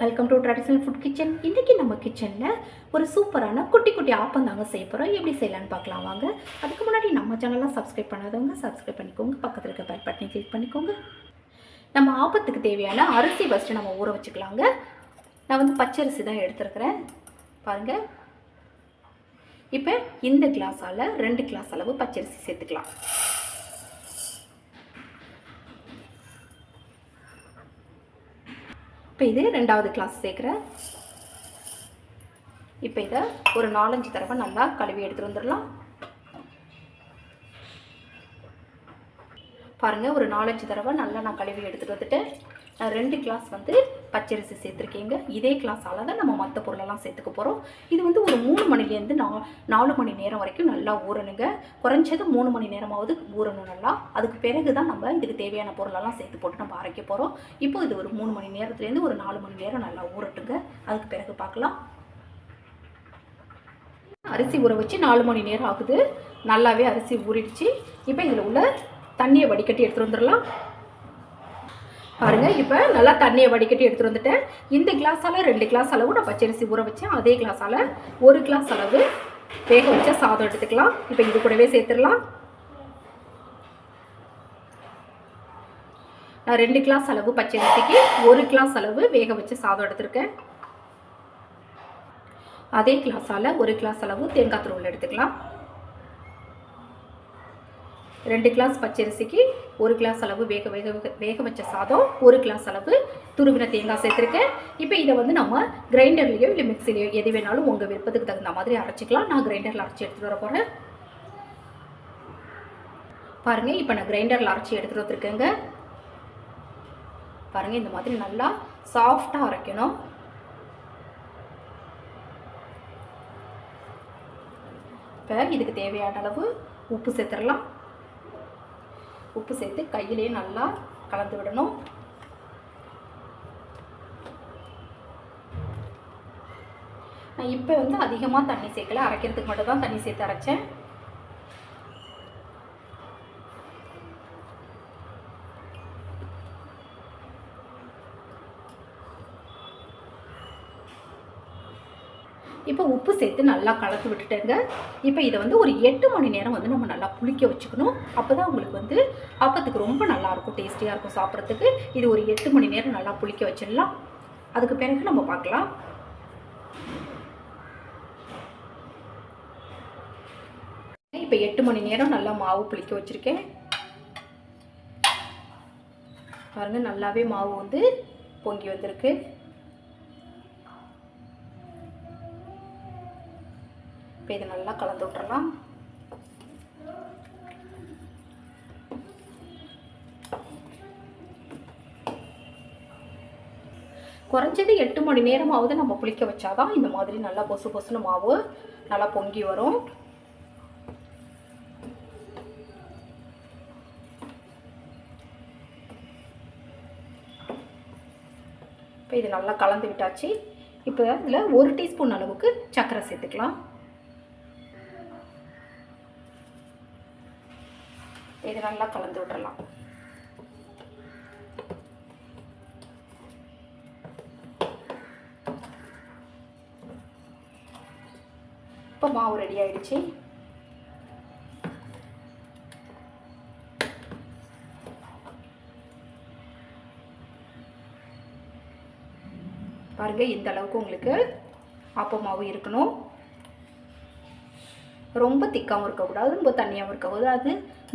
Welcome to traditional food kitchen இன்றைக்கி நம்ம கிச்சனில் ஒரு சூப்பரான குட்டி குட்டி ஆப்பம் தாங்க செய்ய போகிறோம் எப்படி செய்யலான்னு பார்க்கலாம் வாங்க. அதுக்கு முன்னாடி நம்ம சேனலாம் சப்ஸ்கிரைப் பண்ணாதவங்க சப்ஸ்கிரைப் பண்ணிக்கோங்க. பக்கத்தில் இருக்க பெல் பட்டனை கிளிக் பண்ணிக்கோங்க. நம்ம ஆப்பத்துக்கு தேவையான அரிசி ஃபஸ்ட்டு நம்ம ஊற வச்சுக்கலாங்க. நான் வந்து பச்சரிசி தான் எடுத்துருக்கிறேன். பாருங்கள் இப்போ இந்த கிளாஸால் ரெண்டு கிளாஸ் அளவு பச்சரிசி சேர்த்துக்கலாம். இப்போ இது ரெண்டாவது கிளாஸ் சேர்க்குறேன் இப்போ இதை ஒரு நாலஞ்சு தடவை நல்லா கழுவி எடுத்துகிட்டு வந்துடலாம். பாருங்கள் ஒரு நாலஞ்சு தடவை நல்லா நான் கழுவி எடுத்துகிட்டு வந்துட்டு ரெண்டு கிளாஸ் வந்து பச்சரிசி சேர்த்துருக்கீங்க. இதே கிளாஸால் தான் நம்ம மற்ற பொருளெல்லாம் சேர்த்துக்க போகிறோம் இது வந்து ஒரு மூணு மணிலேருந்து நா நாலு மணி நேரம் வரைக்கும் நல்லா ஊறணுங்க. குறைஞ்சது மூணு மணி நேரமாவது ஊறணும் நல்லா. அதுக்கு பிறகு தான் நம்ம இதுக்கு தேவையான பொருளெல்லாம் சேர்த்து போட்டு நம்ம அரைக்க போகிறோம் இப்போ இது ஒரு மூணு மணி நேரத்துலேருந்து ஒரு நாலு மணி நேரம் நல்லா ஊறட்டுங்க. அதுக்கு பிறகு பார்க்கலாம். அரிசி ஊற வச்சு நாலு மணி நேரம் ஆகுது. நல்லாவே அரிசி ஊறிடுச்சு. இப்போ இதில் உள்ள தண்ணியை வடிகட்டி எடுத்துகிட்டு வந்துடலாம். பாருங்கள் இப்போ நல்லா தண்ணியை வடிகட்டி எடுத்துகிட்டு வந்துட்டேன். இந்த கிளாஸால் ரெண்டு கிளாஸ் அளவு நான் பச்சரிசி ஊற வச்சேன். அதே கிளாஸால் ஒரு கிளாஸ் அளவு வேக வச்ச சாதம் எடுத்துக்கலாம். இப்போ இது கூடவே சேர்த்துடலாம். நான் ரெண்டு கிளாஸ் அளவு பச்சரிசிக்கு ஒரு கிளாஸ் அளவு வேக வச்ச சாதம் எடுத்திருக்கேன். அதே கிளாஸால் ஒரு கிளாஸ் அளவு தேங்காய் துருவல் எடுத்துக்கலாம். ரெண்டு கிளாஸ் பச்சரிசிக்கு ஒரு கிளாஸ் அளவு வேக வேக வேக- வச்ச சாதம் ஒரு கிளாஸ் அளவு துருவின தேங்காய் சேர்த்துருக்கேன். இப்போ இதை வந்து நம்ம கிரைண்டர்லேயோ இல்லை மிக்சிலேயோ எது வேணாலும் உங்கள் விருப்பத்துக்கு தகுந்த மாதிரி அரைச்சிக்கலாம். நான் கிரைண்டரில் அரைச்சி எடுத்துகிட்டு வர போகிறேன் பாருங்கள் இப்போ நான் கிரைண்டரில் அரைச்சி எடுத்துகிட்டு வந்துருக்கேங்க. பாருங்கள் இந்த மாதிரி நல்லா சாஃப்டாக அரைக்கணும். இப்போ இதுக்கு தேவையான அளவு உப்பு சேர்த்துடலாம். உப்பு சேர்த்து கையிலேயே நல்லா கலந்து விடணும். நான் இப்போ வந்து அதிகமாக தண்ணி சேர்க்கல. அரைக்கிறதுக்கு மட்டும் தான் தண்ணி சேர்த்து அரைச்சேன். இப்போ உப்பு சேர்த்து நல்லா கலந்து விட்டுட்டேங்க. இப்போ இதை வந்து ஒரு எட்டு மணி நேரம் வந்து நம்ம நல்லா புளிக்க வச்சுக்கணும். அப்போ தான் உங்களுக்கு வந்து அப்பத்துக்கு ரொம்ப நல்லாயிருக்கும் டேஸ்டியாக இருக்கும் சாப்பிட்றதுக்கு. இது ஒரு எட்டு மணி நேரம் நல்லா புளிக்க வச்சிடலாம். அதுக்கு பிறகு நம்ம பார்க்கலாம். இப்போ எட்டு மணி நேரம் நல்லா மாவு புளிக்க வச்சுருக்கேன். பாருங்கள் நல்லாவே மாவு வந்து பொங்கி வந்திருக்கு. இப்போ இதை நல்லா கலந்து விட்டுறலாம். குறைஞ்சது எட்டு மணி நேரமாவது நம்ம புளிக்க வச்சாதான் இந்த மாதிரி நல்லா பொசு பொசுன்னு மாவு நல்லா பொங்கி வரும். இப்போ இது நல்லா கலந்து விட்டாச்சு. இப்போ இதில் ஒரு டீஸ்பூன் அளவுக்கு சர்க்கரை சேர்த்துக்கலாம். கொஞ்சம் நல்லா கலந்து விட்டுறலாம். இப்போ மாவு ரெடி ஆயிடுச்சு. பாருங்க இந்த அளவுக்கு உங்களுக்கு ஆப்ப மாவு இருக்கணும். ரொம்ப திக்காகவும் இருக்கக்கூடாது ரொம்ப தண்ணியாகவும் இருக்கக்கூடாது.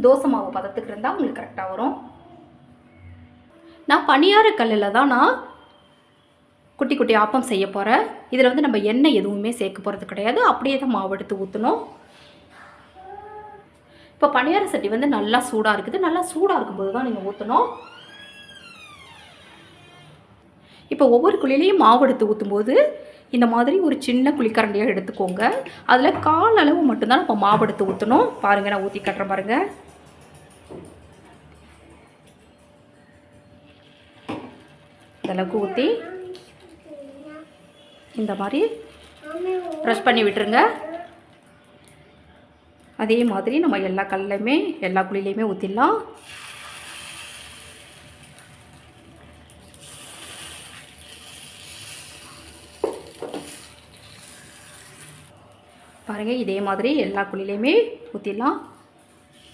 தோசை மாவு பதத்துக்கு இருந்தால் உங்களுக்கு கரெக்டாக வரும். நான் பணியார கல்லில் தான் நான் குட்டி குட்டி ஆப்பம் செய்ய போகிறேன் இதில் வந்து நம்ம எண்ணெய் எதுவுமே சேர்க்க போகிறது கிடையாது. அப்படியே தான் மாவு எடுத்து ஊற்றணும் இப்போ பணியார சட்டி வந்து நல்லா சூடாக இருக்குது. நல்லா சூடாக இருக்கும்போது தான் நீங்கள் ஊற்றணும் இப்போ ஒவ்வொரு குழிலையும் மாவு எடுத்து ஊற்றும்போது இந்த மாதிரி ஒரு சின்ன குழிக்கரண்டியாக எடுத்துக்கோங்க. அதில் கால் அளவு மட்டும்தான் நம்ம மாவு எடுத்து ஊற்றணும் பாருங்கள் நான் ஊற்றி கட்டுறேன் பாருங்கள் இந்தளவுக்கு ஊற்றி இந்த மாதிரி ப்ரெஷ் பண்ணி விட்டுருங்க. அதே மாதிரி நம்ம எல்லா கல்லையுமே எல்லா குழிலையுமே ஊற்றிடலாம் பாருங்கள் இதே மாதிரி எல்லா குழிலையுமே ஊற்றிடலாம்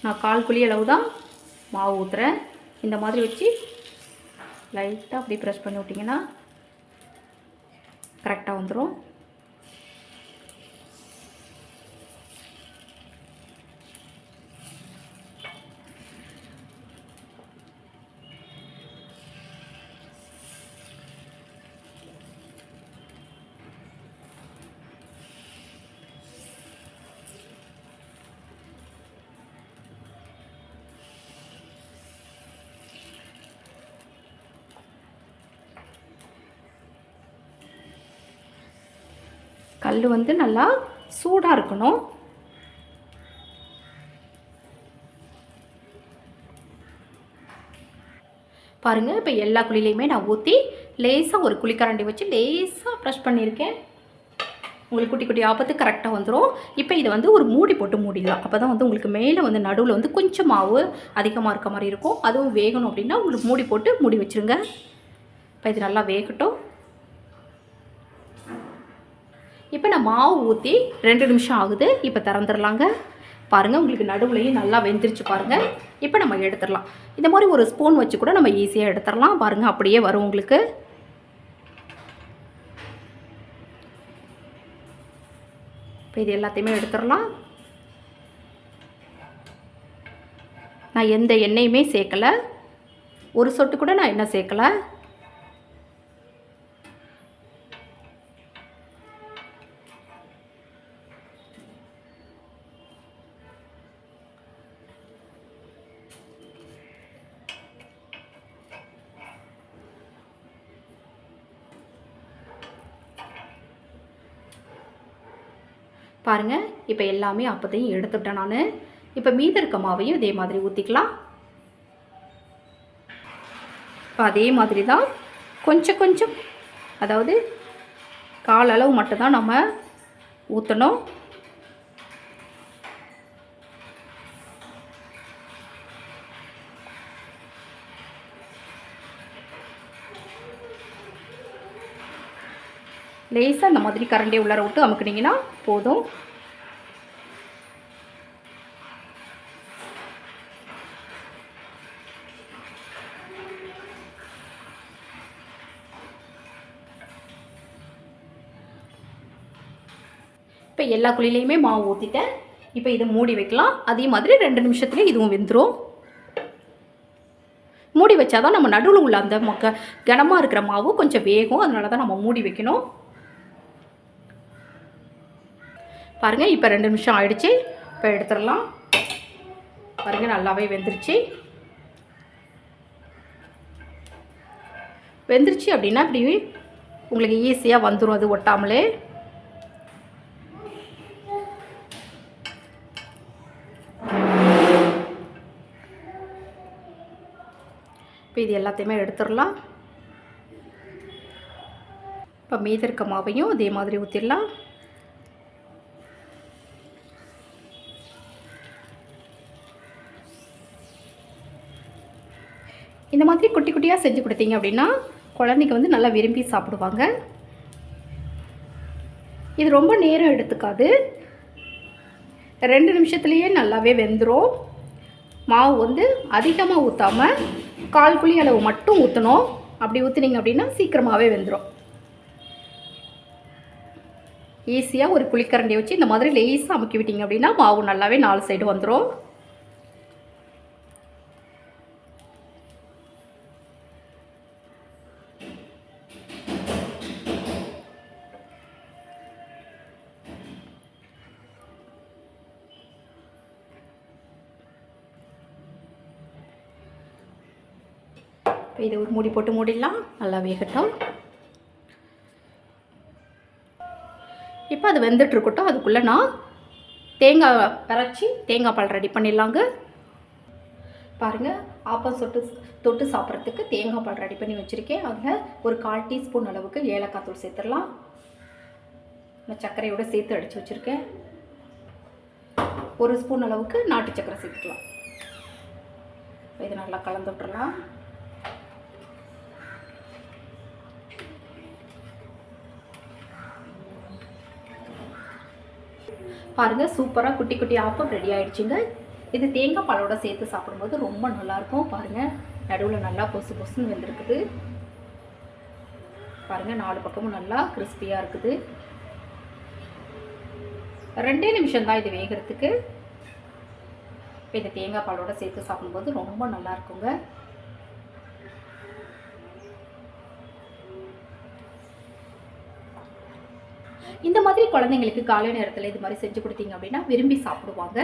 நான் கால் குழி அளவு தான் மாவு ஊற்றுறேன் இந்த மாதிரி வச்சு லைட்டாக அப்படி ப்ரெஸ் பண்ணி விட்டிங்கன்னா கரெக்டாக வந்துடும் கல் வந்து நல்லா சூடாக இருக்கணும். பாருங்கள் இப்போ எல்லா குழிலையுமே நான் ஊற்றி லேசாக ஒரு குழிக்கரண்டி வச்சு லேசாக ப்ரெஷ் பண்ணியிருக்கேன். உங்களுக்கு குட்டி குட்டி ஆபத்து கரெக்டாக வந்துடும் இப்போ இதை வந்து ஒரு மூடி போட்டு மூடிடலாம். அப்போ தான் வந்து உங்களுக்கு மேலே வந்து நடுவில் வந்து கொஞ்சம் மாவு அதிகமாக இருக்க மாதிரி இருக்கும். அதுவும் வேகணும் அப்படின்னா உங்களுக்கு மூடி போட்டு மூடி வச்சுருங்க. இப்போ இது நல்லா வேகட்டும் இப்போ நான் மாவு ஊற்றி ரெண்டு நிமிஷம் ஆகுது. இப்போ திறந்துடலாங்க பாருங்கள் உங்களுக்கு நடுவுலையும் நல்லா வெந்துருச்சு பாருங்கள் இப்போ நம்ம எடுத்துடலாம் இந்த மாதிரி ஒரு ஸ்பூன் வச்சு கூட நம்ம ஈஸியாக எடுத்துடலாம் பாருங்கள் அப்படியே வரும் உங்களுக்கு. இப்போ இது எல்லாத்தையுமே எடுத்துடலாம் நான் எந்த எண்ணெயுமே சேர்க்கலை. ஒரு சொட்டு கூட நான் எண்ணெய் சேர்க்கலை. பாருங்கள் இப்போ எல்லாமே அப்பத்தையும் எடுத்துட்டேன் நான். இப்போ மீத இருக்க மாவையும் இதே மாதிரி ஊற்றிக்கலாம் இப்போ அதே மாதிரி தான் கொஞ்சம் கொஞ்சம் அதாவது கால் அளவு மட்டும்தான் நம்ம ஊற்றணும் லேசாக அந்த மாதிரி கரண்டியை உள்ளார விட்டு அமுக்குனீங்கன்னா போதும். இப்போ எல்லா குழிலையுமே மாவு ஊற்றிட்டேன் இப்போ இதை மூடி வைக்கலாம். அதே மாதிரி ரெண்டு நிமிஷத்துலேயே இதுவும் வெந்துடும் மூடி வச்சாதான் நம்ம நடுவில் உள்ள அந்த மக்க கனமாக இருக்கிற மாவு கொஞ்சம் வேகும். அதனால தான் நம்ம மூடி வைக்கணும். பாருங்கள் இப்போ ரெண்டு நிமிஷம் ஆயிடுச்சு. இப்போ எடுத்துடலாம். பாருங்கள் நல்லாவே வெந்துருச்சு. வெந்துருச்சு அப்படின்னா இப்படி உங்களுக்கு ஈஸியாக வந்துடும் அது ஒட்டாமலே. இப்போ இது எல்லாத்தையுமே எடுத்துடலாம். இப்போ மீதி இருக்க மாவையும் இதே மாதிரி ஊற்றிடலாம் இந்த மாதிரி குட்டி குட்டியாக செஞ்சு கொடுத்தீங்க அப்படின்னா குழந்தைங்க வந்து நல்லா விரும்பி சாப்பிடுவாங்க. இது ரொம்ப நேரம் எடுத்துக்காது. ரெண்டு நிமிஷத்துலேயே நல்லாவே வெந்துடும் மாவு வந்து அதிகமாக ஊற்றாமல் கால் குழி அளவு மட்டும் ஊற்றணும் அப்படி ஊற்றுனீங்க அப்படின்னா சீக்கிரமாகவே வெந்துடும் ஈஸியாக ஒரு குழிக்கரண்டியை வச்சு இந்த மாதிரி லேசாக அமுக்கி விட்டீங்க அப்படின்னா மாவு நல்லாவே நாலு சைடு வந்துடும் இப்போ இதை ஒரு மூடி போட்டு மூடிடலாம். நல்லா வேகட்டும். இப்போ அது வெந்துட்டுருக்கட்டும். அதுக்குள்ளே நான் தேங்காய் பறச்சி தேங்காய் பால் ரெடி பண்ணிடலாங்க. பாருங்கள் ஆப்பம் சொட்டு தொட்டு சாப்பிட்றதுக்கு தேங்காய் பால் ரெடி பண்ணி வச்சுருக்கேன். அதில் ஒரு கால் டீஸ்பூன் அளவுக்கு ஏலக்காய் தூள் சேர்த்துடலாம். நான் சர்க்கரையோடு சேர்த்து அடித்து வச்சுருக்கேன். ஒரு ஸ்பூன் அளவுக்கு நாட்டு சர்க்கரை சேர்த்துக்கலாம். இதை நல்லா கலந்து விட்டுறலாம் பாருங்கள் சூப்பராக குட்டி குட்டி ஆப்பம் ரெடி ஆகிடுச்சிங்க இது தேங்காய் பாலோட சேர்த்து சாப்பிடும்போது ரொம்ப நல்லாயிருக்கும். பாருங்கள் நடுவில் நல்லா பொசு பொசுன்னு வெந்திருக்குது. பாருங்கள் நாலு பக்கமும் நல்லா கிறிஸ்பியாக இருக்குது. ரெண்டே நிமிஷம் தான் இது வேகிறதுக்கு. இப்போ இந்த தேங்காய் பாலோட சேர்த்து சாப்பிடும்போது ரொம்ப நல்லா இருக்குங்க இந்த மாதிரி குழந்தைங்களுக்கு காலை நேரத்தில் இது மாதிரி செஞ்சு கொடுத்தீங்க அப்படின்னா விரும்பி சாப்பிடுவாங்க.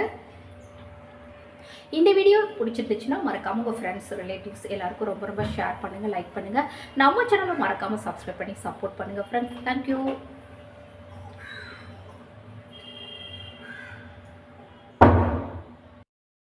இந்த வீடியோ பிடிச்சிருந்துச்சுன்னா மறக்காம உங்கள் ஃப்ரெண்ட்ஸ் ரிலேட்டிவ்ஸ் எல்லாருக்கும் ரொம்ப ரொம்ப ஷேர் பண்ணுங்கள் லைக் பண்ணுங்கள் நம்ம சேனலை மறக்காமல் சப்ஸ்கிரைப் பண்ணி சப்போர்ட் பண்ணுங்கள் ஃப்ரெண்ட்ஸ் தேங்க்யூ